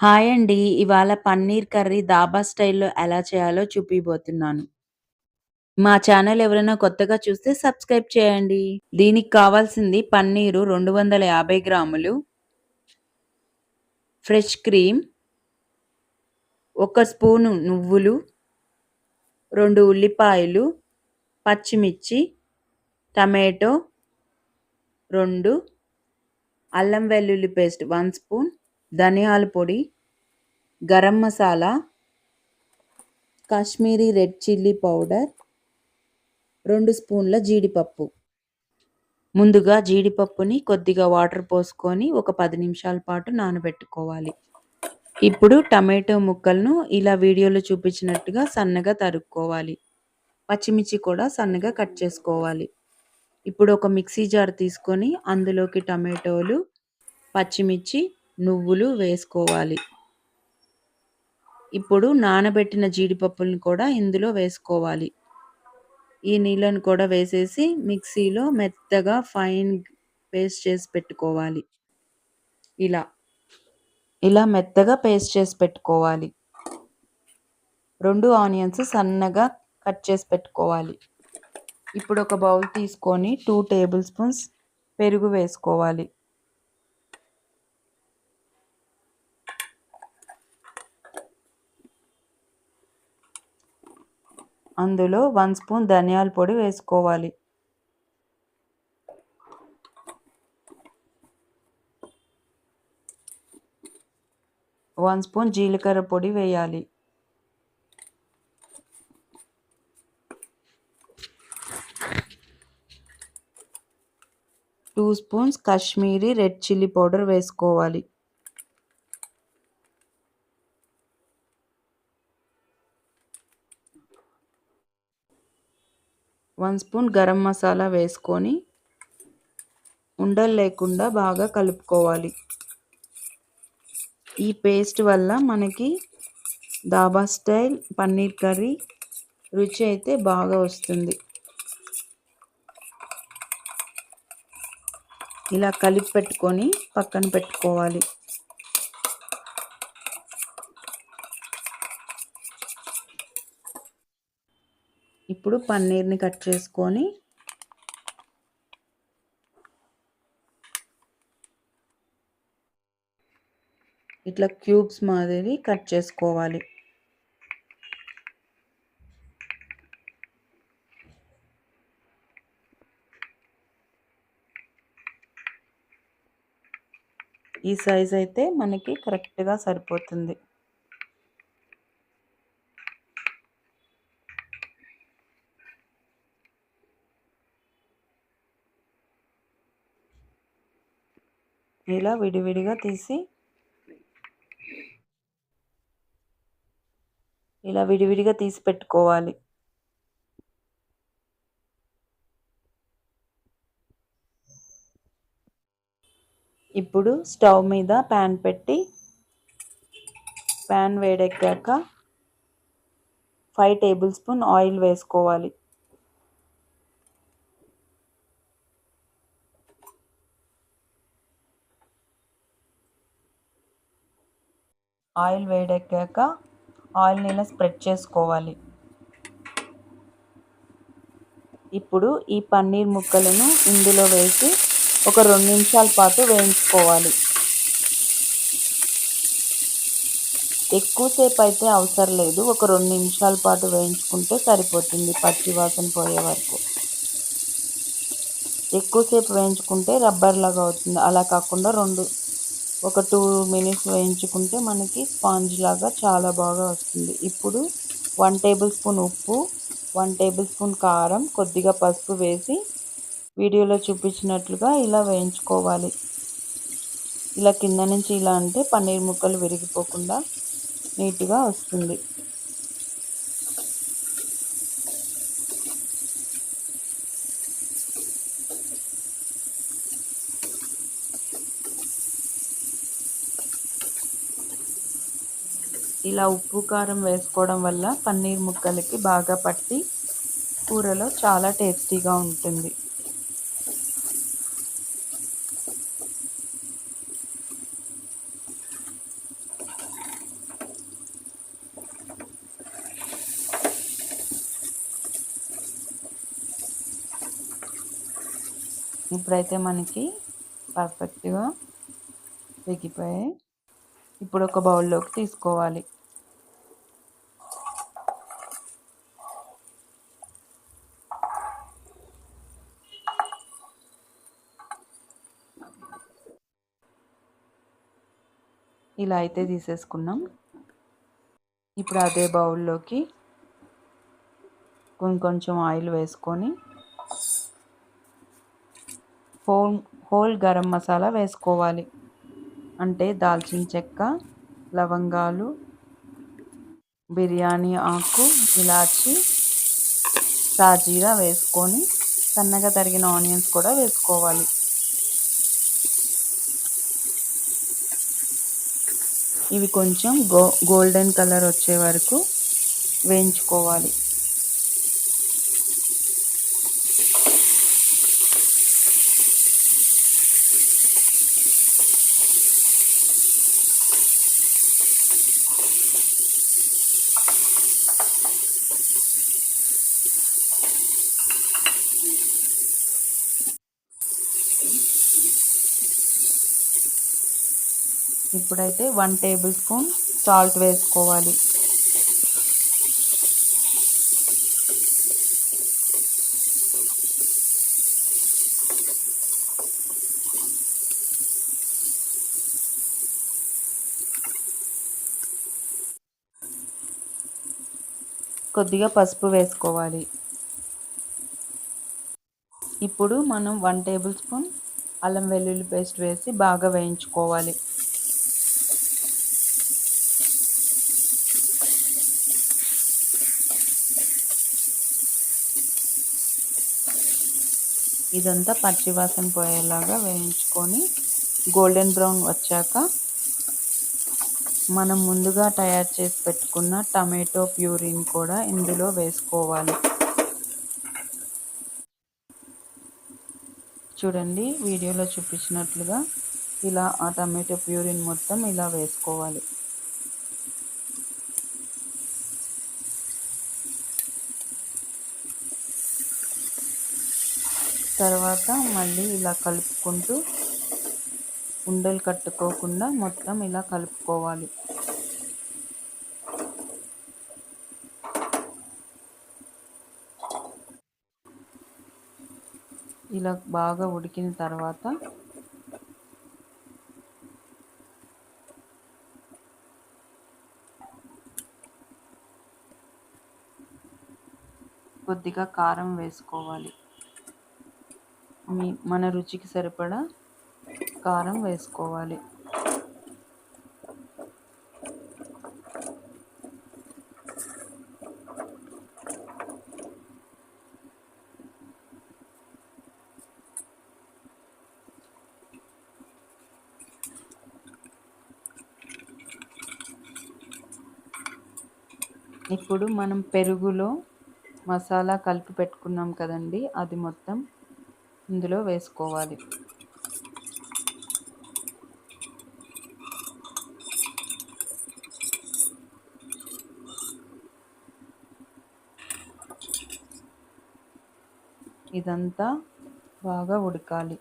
Hi అండి. ఇవాళ paneer curry dhaba స్టైల్‌లో ఎలా చేయాలో చూపియబోతున్నాను. మా ఛానల్ ఎవరైనా కొత్తగా చూస్తే సబ్స్క్రైబ్ చేయండి. దీనికి కావాల్సింది పన్నీరు 250 గ్రాములు. Fresh cream. ఒక స్పూను నువ్వులు. 2 ఉల్లిపాయలు, పచ్చిమిర్చి, టమాటో 2, అల్లం వెల్లుల్లి పేస్ట్ 1 స్పూన్, ధనియాల పొడి, garam masala, Kashmiri red chilli powder, రెండు స్పూన్ల జీడిపప్పు. ముందుగా జీడిపప్పుని కొద్దిగా వాటర్ పోసుకొని ఒక పది నిమిషాల పాటు నానబెట్టుకోవాలి. ఇప్పుడు టమాటో ముక్కలను ఇలా వీడియోలో చూపించినట్టుగా సన్నగా తరుక్కోవాలి. పచ్చిమిర్చి కూడా సన్నగా కట్ చేసుకోవాలి. ఇప్పుడు ఒక మిక్సీ జార్ తీసుకొని అందులోకి టమాటోలు, పచ్చిమిర్చి, నువ్వులు వేసుకోవాలి. ఇప్పుడు నానబెట్టిన జీడిపప్పులను కూడా ఇందులో వేసుకోవాలి. ఈ నీళ్ళను కూడా వేసేసి మిక్సీలో మెత్తగా ఫైన్ పేస్ట్ చేసి పెట్టుకోవాలి. ఇలా. ఇలా మెత్తగా పేస్ట్ చేసి పెట్టుకోవాలి. రెండు ఆనియన్స్ సన్నగా కట్ చేసి పెట్టుకోవాలి. ఇప్పుడు ఒక బౌల్ తీసుకొని టూ టేబుల్ స్పూన్స్ పెరుగు వేసుకోవాలి. అందులో వన్ స్పూన్ ధనియాల పొడి వేసుకోవాలి. వన్ స్పూన్ జీలకర్ర పొడి వేయాలి. Two spoons Kashmiri red chilli powder వేసుకోవాలి. వన్ స్పూన్ గరం మసాలా వేసుకొని ఉండలు లేకుండా బాగా కలుపుకోవాలి. ఈ పేస్ట్ వల్ల మనకి దాబా స్టైల్ పన్నీర్ కర్రీ రుచి అయితే బాగా వస్తుంది. ఇలా కలిపి పెట్టుకొని పక్కన పెట్టుకోవాలి. ఇప్పుడు పన్నీర్‌ని కట్ చేసుకొని ఇట్లా క్యూబ్స్ మాదిరి కట్ చేసుకోవాలి. ఈ సైజ్ అయితే మనకి కరెక్ట్‌గా సరిపోతుంది. ఇలా విడివిడిగా తీసి ఇలా విడివిడిగా తీసి పెట్టుకోవాలి. ఇప్పుడు స్టవ్ మీద ప్యాన్ పెట్టి ప్యాన్ వేడెక్కాక ఫైవ్ టేబుల్ స్పూన్ ఆయిల్ వేసుకోవాలి. ఆయిల్ వేడెక్కాక ఆయిల్‌ని ఇలా స్ప్రెడ్ చేసుకోవాలి. ఇప్పుడు ఈ పన్నీర్ ముక్కలను ఇందులో వేసి ఒక రెండు నిమిషాల పాటు వేయించుకోవాలి. ఎక్కువసేపు అయితే అవసరం లేదు. ఒక రెండు నిమిషాల పాటు వేయించుకుంటే సరిపోతుంది పచ్చి వాసన పోయే వరకు. ఎక్కువసేపు వేయించుకుంటే రబ్బర్ లాగా అవుతుంది. అలా కాకుండా రెండు ఒక టూ మినిట్స్ వేయించుకుంటే మనకి స్పాంజ్ లాగా చాలా బాగా వస్తుంది. ఇప్పుడు వన్ టేబుల్ స్పూన్ ఉప్పు, వన్ టేబుల్ స్పూన్ కారం, కొద్దిగా పసుపు వేసి వీడియోలో చూపించినట్లుగా ఇలా వేయించుకోవాలి. ఇలా కింద నుంచి ఇలా అంటే పన్నీర్ ముక్కలు విరిగిపోకుండా నీట్‌గా వస్తుంది. ఇలా ఉప్పు కారం వేసుకోవడం వల్ల పన్నీర్ ముక్కలకి బాగా పట్టి కూరలో చాలా టేస్టీగా ఉంటుంది. ఇప్పుడైతే మనకి పర్ఫెక్ట్గా వెగిపోయాయి. ఇప్పుడు ఒక బౌల్లోకి తీసుకోవాలి. ఇలా అయితే తీసేసుకున్నాం. ఇప్పుడు అదే బౌల్లోకి కొంచెం కొంచెం ఆయిల్ వేసుకొని హోల్ హోల్ గరం మసాలా వేసుకోవాలి. అంటే దాల్చిన చెక్క లవంగాలు బిర్యానీ ఆకు ఇలాచి సాజీరా వేసుకొని సన్నగా తరిగిన ఆనియన్స్ కూడా వేసుకోవాలి. ఇవి కొంచెం గో గోల్డెన్ కలర్ వచ్చే వరకు వేయించుకోవాలి. ఇప్పుడైతే వన్ టేబుల్ స్పూన్ సాల్ట్ వేసుకోవాలి. కొద్దిగా పసుపు వేసుకోవాలి. ఇప్పుడు మనం వన్ టేబుల్ స్పూన్ అల్లం వెల్లుల్లి పేస్ట్ వేసి బాగా వేయించుకోవాలి. ఇదంతా పచ్చివాసన పోయేలాగా వేయించుకొని గోల్డెన్ బ్రౌన్ వచ్చాక మనం ముందుగా తయారు చేసి పెట్టుకున్న టమాటో ప్యూరీని కూడా ఇందులో వేసుకోవాలి. చూడండి వీడియోలో చూపించినట్లుగా ఇలా ఆ టమాటో ప్యూరిన్ మొత్తం ఇలా వేసుకోవాలి. తర్వాత మళ్ళీ ఇలా కలుపుకుంటూ ఉండలు కట్టుకోకుండా మొత్తం ఇలా కలుపుకోవాలి. ఇలా బాగా ఉడికిన తర్వాత కొద్దిగా కారం వేసుకోవాలి. మన రుచికి సరిపడా కారం వేసుకోవాలి. ఇప్పుడు మనం పెరుగులో మసాలా కలిపి పెట్టుకున్నాం కదండి అది మొత్తం ఇందులో వేసుకోవాలి. ఇదంతా బాగా ఉడకాలి.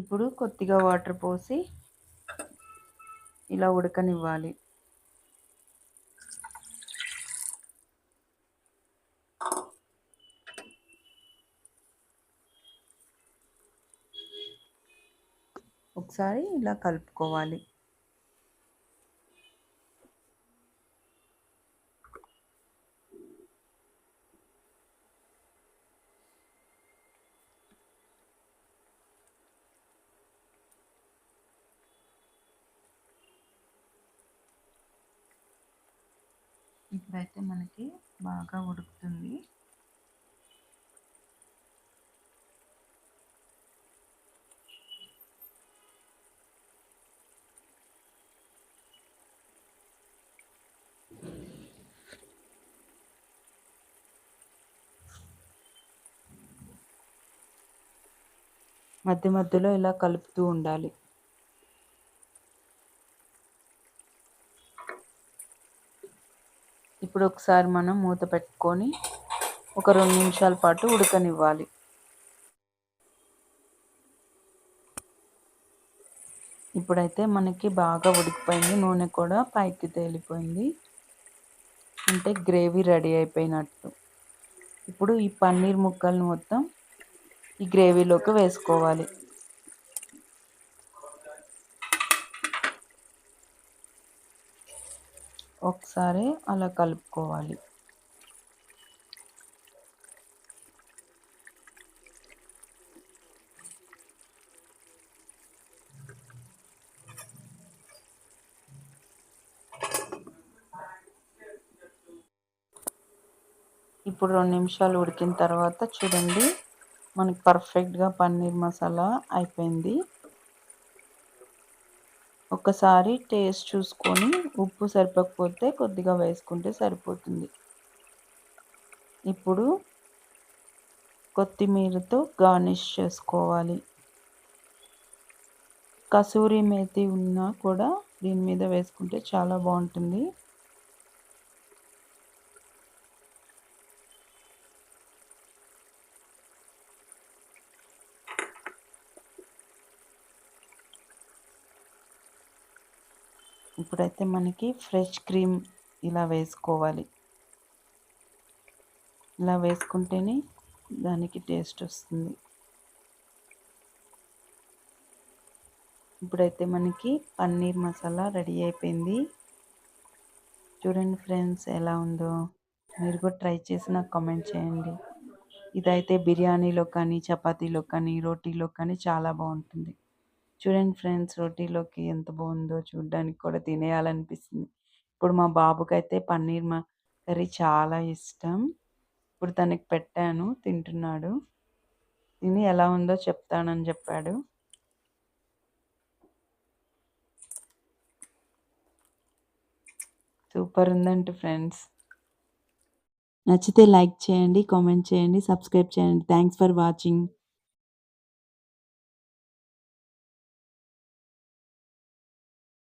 ఇప్పుడు కొద్దిగా వాటర్ పోసి ఇలా ఉడకనివ్వాలి. ఒకసారి ఇలా కలుపుకోవాలి. ఇప్పుడైతే మనకి బాగా ఉడుకుతుంది. మధ్య మధ్యలో ఇలా కలుపుతూ ఉండాలి. ఇప్పుడు ఒకసారి మనం మూత పెట్టుకొని ఒక రెండు నిమిషాల పాటు ఉడకనివ్వాలి. ఇప్పుడైతే మనకి బాగా ఉడికిపోయింది. నూనె కూడా పైకి తేలిపోయింది. అంటే గ్రేవీ రెడీ అయిపోయినట్టు. ఇప్పుడు ఈ పన్నీర్ ముక్కలను మొత్తం ఈ గ్రేవీలోకి వేసుకోవాలి. ఒకసారి అలా కలుపుకోవాలి. ఇప్పుడు రెండు నిమిషాలు ఉడికిన తర్వాత చూడండి మనకి పర్ఫెక్ట్గా పన్నీర్ మసాలా అయిపోయింది. ఒకసారి టేస్ట్ చూసుకొని ఉప్పు సరిపోకపోతే కొద్దిగా వేసుకుంటే సరిపోతుంది. ఇప్పుడు కొత్తిమీరతో గార్నిష్ చేసుకోవాలి. కసూరి మేతి ఉన్నా కూడా దీని మీద వేసుకుంటే చాలా బాగుంటుంది. ఇప్పుడైతే మనకి ఫ్రెష్ క్రీమ్ ఇలా వేసుకోవాలి. ఇలా వేసుకుంటేనే దానికి టేస్ట్ వస్తుంది. ఇప్పుడైతే మనకి పన్నీర్ మసాలా రెడీ అయిపోయింది. చూడండి ఫ్రెండ్స్ ఎలా ఉందో. మీరు కూడా ట్రై చేసి నాకు కామెంట్ చేయండి. ఇదైతే బిర్యానీలో కానీ చపాతీలో కానీ రోటీలో కానీ చాలా బాగుంటుంది. చూడండి ఫ్రెండ్స్ రోటీలోకి ఎంత బాగుందో చూడడానికి కూడా తినేయాలనిపిస్తుంది. ఇప్పుడు మా బాబుకి అయితే పన్నీర్ మా కర్రీ చాలా ఇష్టం. ఇప్పుడు తనకి పెట్టాను తింటున్నాడు. తిని ఎలా ఉందో చెప్తానని చెప్పాడు. సూపర్ ఉందంట ఫ్రెండ్స్. నచ్చితే లైక్ చేయండి కామెంట్ చేయండి సబ్స్క్రైబ్ చేయండి. Thanks for watching.